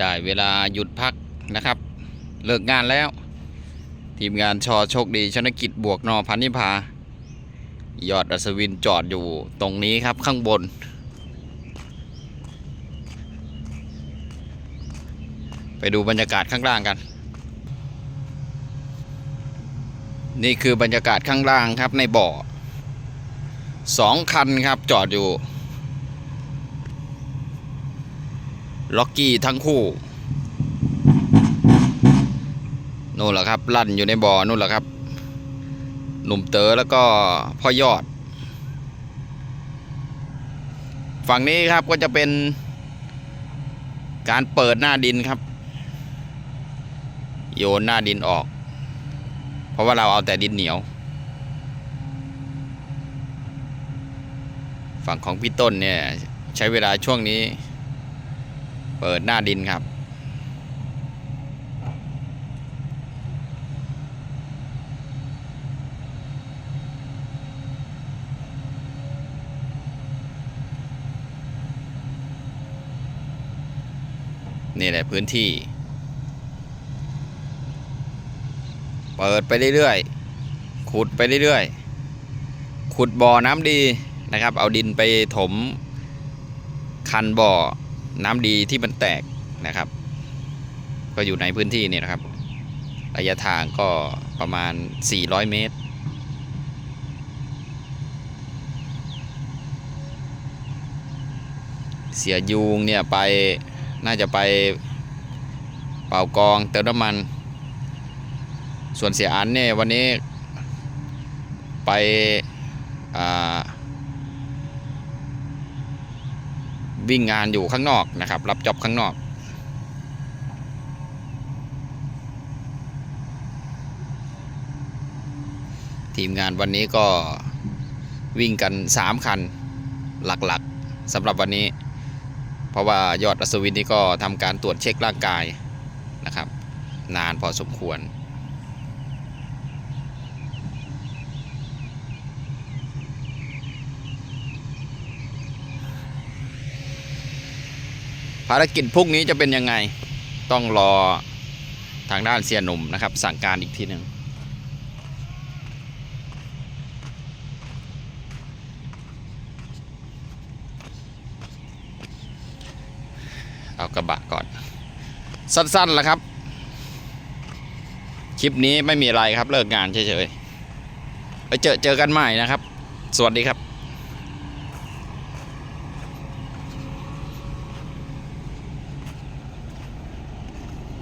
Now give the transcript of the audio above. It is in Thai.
ได้เวลาหยุดพักนะครับ เลิกงานแล้ว ทีมงานชอโชคดีชนกิจบวกนอพันนิพายอดอัศวินจอดอยู่ตรงนี้ครับข้างบน ไปดูบรรยากาศข้างล่างกัน นี่คือบรรยากาศข้างล่างครับในบ่อสองคันครับจอดอยู่ ล็อกกี้ทั้งคู่นู่นแหละครับ ลั่นอยู่ในบ่อนู่นแหละครับ หนุ่มเต๋อแล้วก็พ่อยอด ฝั่งนี้ครับก็จะเป็นการเปิดหน้าดินครับ โยนหน้าดินออก เพราะว่าเราเอาแต่ดินเหนียว ฝั่งของพี่ต้นเนี่ย ใช้เวลาช่วงนี้ เปิดหน้าดินครับ นี่แหละพื้นที่ เปิดไปเรื่อยๆ ขุดไปเรื่อยๆ ขุดบ่อน้ำดีนะครับ เอาดินไปถมคันบ่อ น้ำดีที่มันแตกนะครับ ก็อยู่ในพื้นที่เนี่ยนะครับ ระยะทางก็ประมาณ 400 เมตร เสียยูงเนี่ยไปน่าจะไปเป่ากองเติมน้ำมัน ส่วนเสียอันเนี่ยวันนี้ไปอ่า วิ่งงานอยู่ข้างนอกนะครับ รับจ็อบข้างนอก ทีมงานวันนี้ก็วิ่งกัน 3 คันหลักๆสำหรับวันนี้ เพราะว่ายอดอัศวินนี่ก็ทำการตรวจเช็คร่างกายนะครับ นานพอสมควร ภารกิจพรุ่งนี้จะเป็นยังไงต้องรอทางด้านเสียหนุ่มนะครับ สั่งการอีกทีหนึ่งเอากระบะก่อน สั้นๆแล้วครับ คลิปนี้ไม่มีอะไรครับเลิกงานเฉยๆไปเจอเจอกันใหม่นะครับ สวัสดีครับ